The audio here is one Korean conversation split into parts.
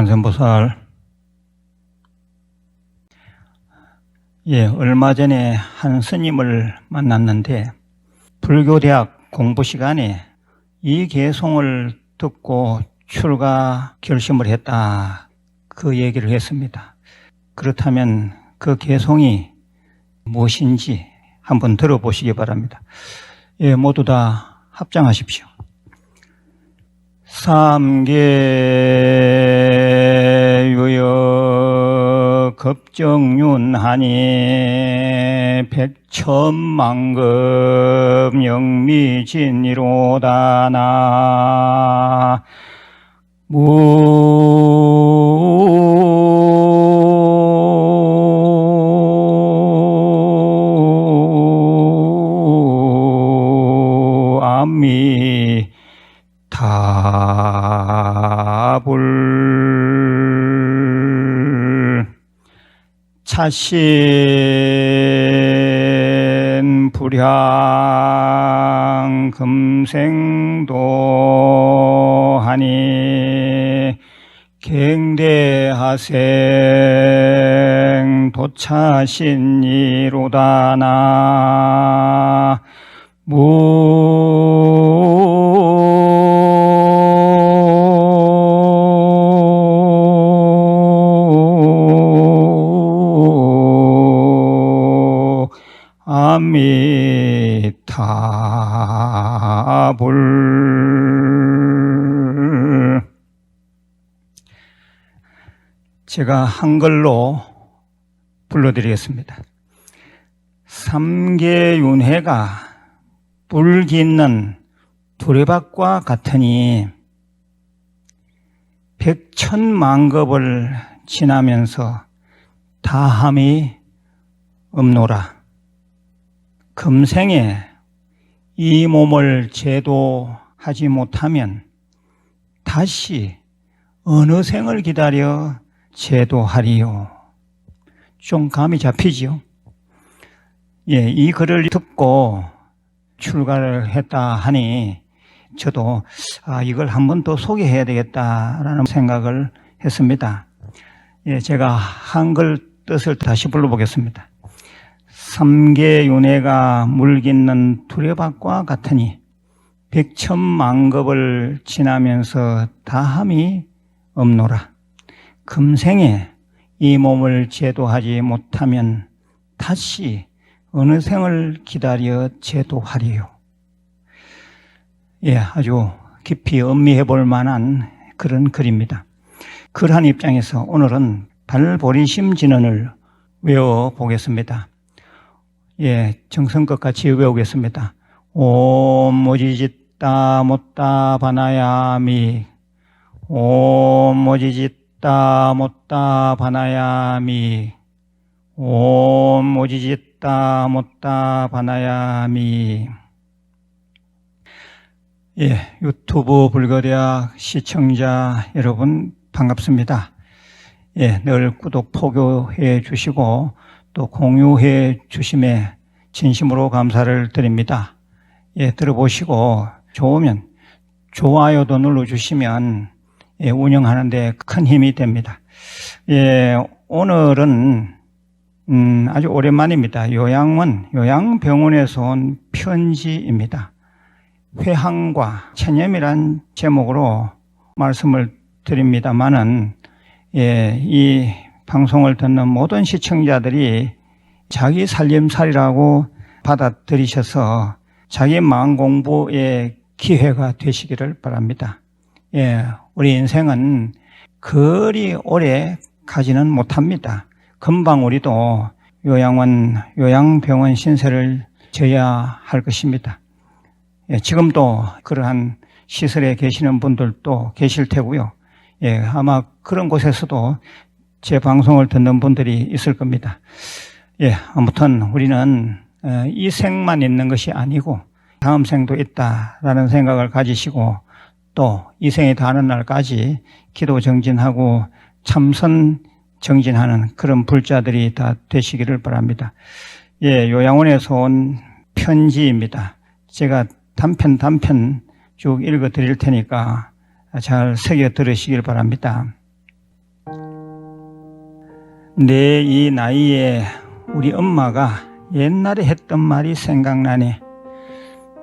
관세음보살 예, 얼마 전에 한 스님을 만났는데 불교대학 공부 시간에 이 개송을 듣고 출가 결심을 했다. 그 얘기를 했습니다. 그렇다면 그 개송이 무엇인지 한번 들어보시기 바랍니다. 예, 모두 다 합장하십시오. 삼계 유여 급정윤하니 백천만급 영미진이로다나 무 차신 불향 금생도 하니 갱대하생 도차신이로다나 무 아미타불 제가 한글로 불러드리겠습니다. 삼계윤회가 불기있는 두레박과 같으니 백천만급을 지나면서 다함이 없노라. 금생에 이 몸을 제도하지 못하면 다시 어느 생을 기다려 제도하리요. 좀 감이 잡히지요? 예, 이 글을 듣고 출가를 했다 하니 저도 아, 이걸 한 번 더 소개해야 되겠다라는 생각을 했습니다. 예, 제가 한글 뜻을 다시 불러보겠습니다. 삼계 윤회가 물깃는 두레박과 같으니 백천만급을 지나면서 다함이 없노라. 금생에 이 몸을 제도하지 못하면 다시 어느 생을 기다려 제도하리요. 예, 아주 깊이 음미해 볼 만한 그런 글입니다. 글한 입장에서 오늘은 발보리심 진언을 외워 보겠습니다. 예, 정성껏 같이 외우겠습니다. 옴 모지짓다 못다 바나야미 옴 모지짓다 못다 바나야미 옴 모지짓다 못다 바나야미 예, 유튜브 불거대학 시청자 여러분 반갑습니다. 예, 늘 구독 포교해 주시고 또 공유해 주심에 진심으로 감사를 드립니다. 예, 들어보시고 좋으면 좋아요도 눌러주시면 예, 운영하는데 큰 힘이 됩니다. 예, 오늘은 음, 아주 오랜만입니다. 요양원, 요양병원에서 온 편지입니다. 회항과 체념이란 제목으로 말씀을 드립니다만은 예, 이 방송을 듣는 모든 시청자들이 자기 살림살이라고 받아들이셔서 자기 마음 공부의 기회가 되시기를 바랍니다. 예, 우리 인생은 그리 오래 가지는 못합니다. 금방 우리도 요양원, 요양병원 신세를 져야 할 것입니다. 예, 지금도 그러한 시설에 계시는 분들도 계실 테고요. 예, 아마 그런 곳에서도 제 방송을 듣는 분들이 있을 겁니다. 예, 아무튼 우리는 어, 이 생만 있는 것이 아니고 다음 생도 있다라는 생각을 가지시고 또 이 생이 다는 날까지 기도 정진하고 참선 정진하는 그런 불자들이 다 되시기를 바랍니다. 예, 요양원에서 온 편지입니다. 제가 단편 단편 쭉 읽어 드릴 테니까 잘 새겨 들으시길 바랍니다. 내 이 나이에 우리 엄마가 옛날에 했던 말이 생각나네.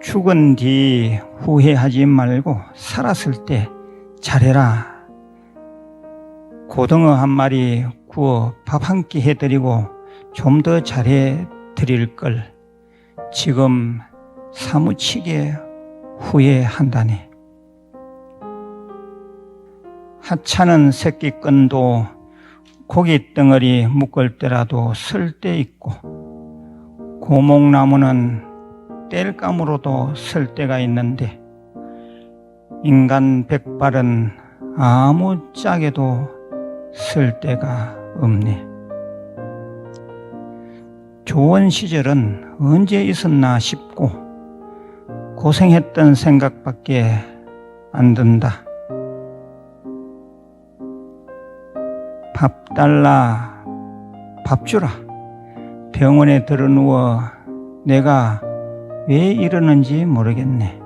죽은 뒤 후회하지 말고 살았을 때 잘해라. 고등어 한 마리 구워 밥 한 끼 해드리고 좀 더 잘해 드릴 걸. 지금 사무치게 후회한다네. 하찮은 새끼 끈도 고기 덩어리 묶을 때라도 쓸 때 있고 고목나무는 땔감으로도 쓸 때가 있는데 인간 백발은 아무 짝에도 쓸 데가 없네. 좋은 시절은 언제 있었나 싶고 고생했던 생각밖에 안 든다. 밥 달라, 밥 주라. 병원에 들어 누워 내가 왜 이러는지 모르겠네.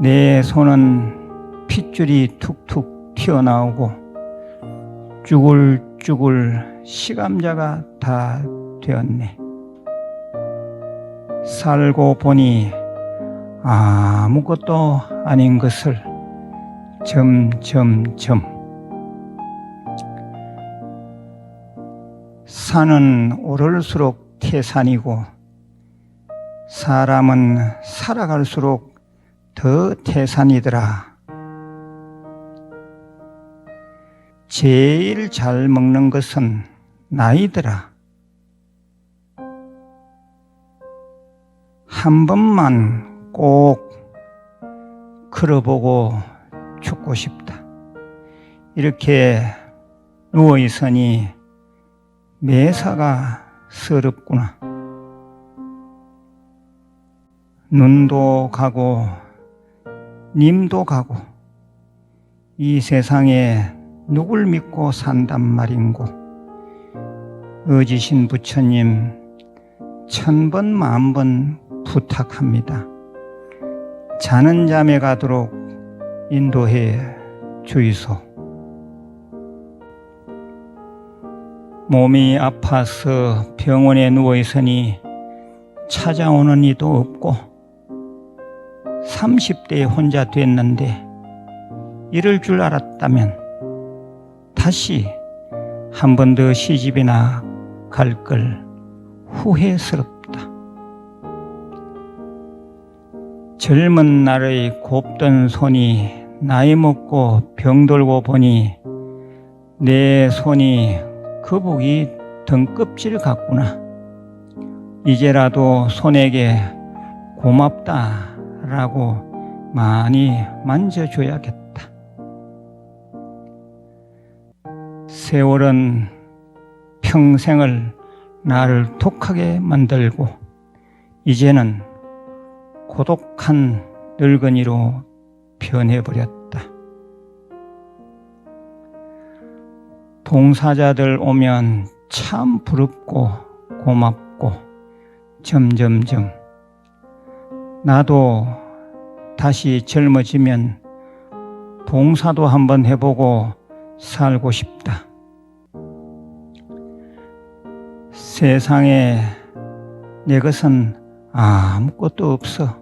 내 손은 핏줄이 툭툭 튀어나오고 쭈글쭈글 시감자가 다 되었네. 살고 보니 아무것도 아닌 것을 점점점 산은 오를수록 태산이고 사람은 살아갈수록 더 태산이더라. 제일 잘 먹는 것은 나이더라. 한 번만 꼭 걸어보고 죽고 싶다. 이렇게 누워 있으니 매사가 서럽구나. 눈도 가고 님도 가고 이 세상에 누굴 믿고 산단 말인고 의지신 부처님 천번 만번 부탁합니다. 자는 잠에 가도록 인도해 주이소. 몸이 아파서 병원에 누워 있으니 찾아오는 이도 없고 30대에 혼자 됐는데 이럴 줄 알았다면 다시 한 번 더 시집이나 갈 걸 후회스럽다. 젊은 날의 곱던 손이 나이 먹고 병들고 보니 내 손이 거북이 등껍질 같구나. 이제라도 손에게 고맙다라고 많이 만져줘야겠다. 세월은 평생을 나를 독하게 만들고 이제는 고독한 늙은이로 변해버렸다. 봉사자들 오면 참 부럽고 고맙고 점점점 나도 다시 젊어지면 봉사도 한번 해보고 살고 싶다. 세상에 내 것은 아무것도 없어.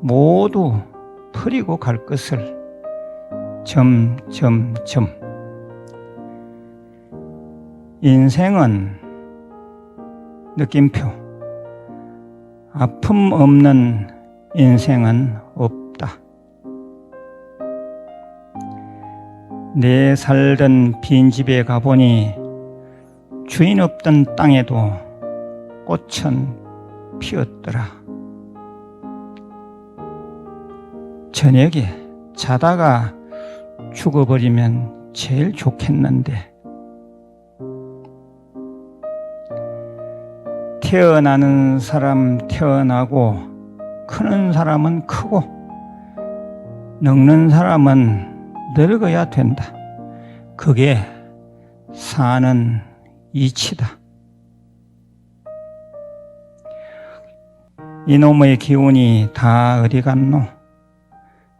모두 버리고 갈 것을 점점점 인생은 느낌표 아픔 없는 인생은 없다. 내 살던 빈집에 가보니 주인 없던 땅에도 꽃은 피었더라. 저녁에 자다가 죽어버리면 제일 좋겠는데 태어나는 사람 태어나고 크는 사람은 크고 늙는 사람은 늙어야 된다. 그게 사는 이치다. 이놈의 기운이 다 어디 갔노?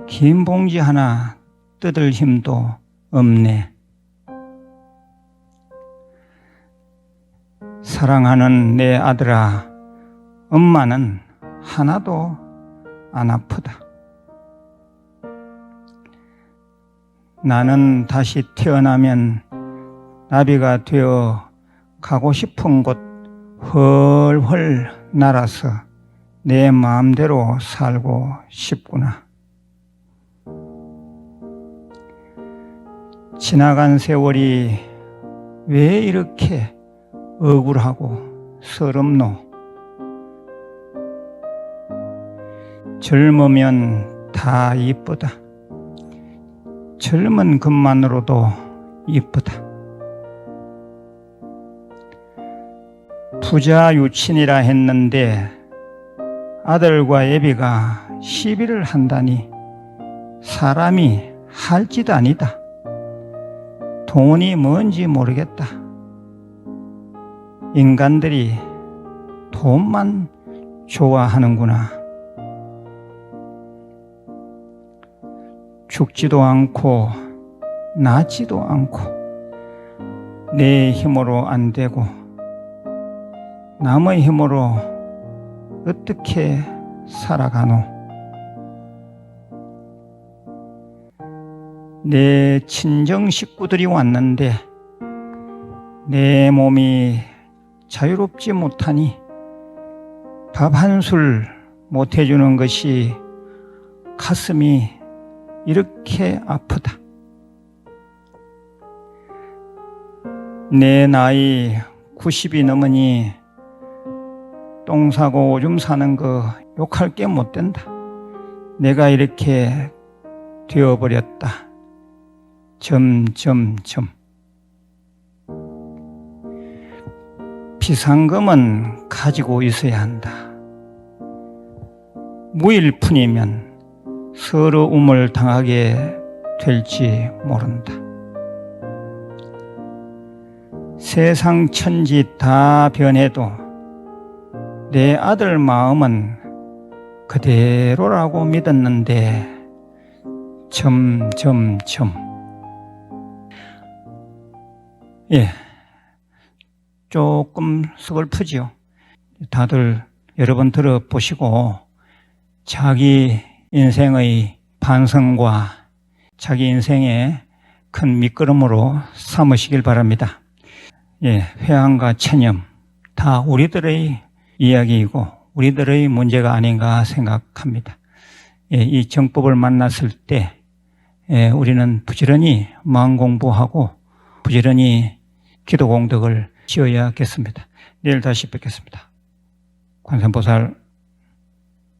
긴 봉지 하나 뜯을 힘도 없네. 사랑하는 내 아들아, 엄마는 하나도 안 아프다. 나는 다시 태어나면 나비가 되어 가고 싶은 곳 훨훨 날아서 내 마음대로 살고 싶구나. 지나간 세월이 왜 이렇게 억울하고 서럽노? 젊으면 다 이쁘다. 젊은 것만으로도 이쁘다. 부자 유친이라 했는데 아들과 애비가 시비를 한다니 사람이 할 짓 아니다. 돈이 뭔지 모르겠다. 인간들이 돈만 좋아하는구나. 죽지도 않고 나지도 않고 내 힘으로 안 되고 남의 힘으로 어떻게 살아가노? 내 친정 식구들이 왔는데 내 몸이 자유롭지 못하니 밥 한 술 못 해주는 것이 가슴이 이렇게 아프다. 내 나이 90이 넘으니 똥 사고 오줌 사는 거 욕할 게 못 된다. 내가 이렇게 되어버렸다. 점점점. 비상금은 가지고 있어야 한다. 무일푼이면 서러움을 당하게 될지 모른다. 세상 천지 다 변해도 내 아들 마음은 그대로라고 믿었는데 점점점 예 조금 서글프지요. 다들 여러 번 들어보시고 자기 인생의 반성과 자기 인생의 큰 밑거름으로 삼으시길 바랍니다. 예, 회한과 체념 다 우리들의 이야기이고 우리들의 문제가 아닌가 생각합니다. 예, 이 정법을 만났을 때 예, 우리는 부지런히 마음 공부하고 부지런히 기도 공덕을 지어야겠습니다. 내일 다시 뵙겠습니다. 관세음보살